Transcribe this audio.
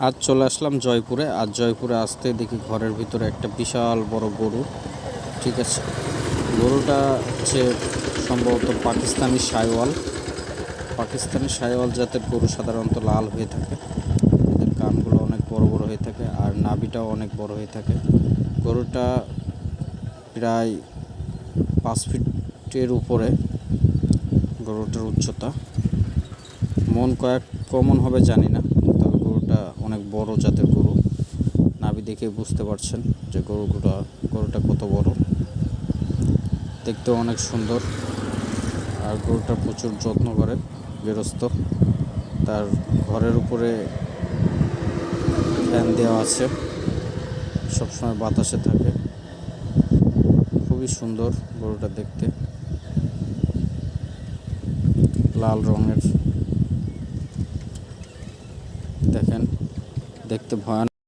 আজ চলে আসলাম জয়পুরে। আজ জয়পুরে আসতে দেখি ঘরের ভিতরে একটা বিশাল বড় গরু। ঠিক আছে। গরুটা হচ্ছে সম্ভবত পাকিস্তানি সাইওয়াল। পাকিস্তানি সাইওয়াল জাতের গরু সাধারণত লাল হয়ে থাকে। এদের কানগুলো অনেক বড় বড় হয়ে থাকে আর নাভিটাও অনেক বড় হয়ে থাকে। গরুটা প্রায় পাঁচ ফিটের উপরে গরুটার উচ্চতা। মন কয়েক কমন হবে জানি না। গরুটা অনেক বড় জাতের গরু। নাভি দেখে বুঝতে পারছেন যে গরুটা গরুটা কত বড়। দেখতে অনেক সুন্দর। আর গরুটা প্রচুর যত্ন করে, গৃহস্থ। তার ঘরের উপরে ফ্যান দেওয়া আছে। সবসময় বাতাসে থাকে। খুবই সুন্দর গরুটা দেখতে। লাল রঙের। দেখেন দেখতে ভয়ানক।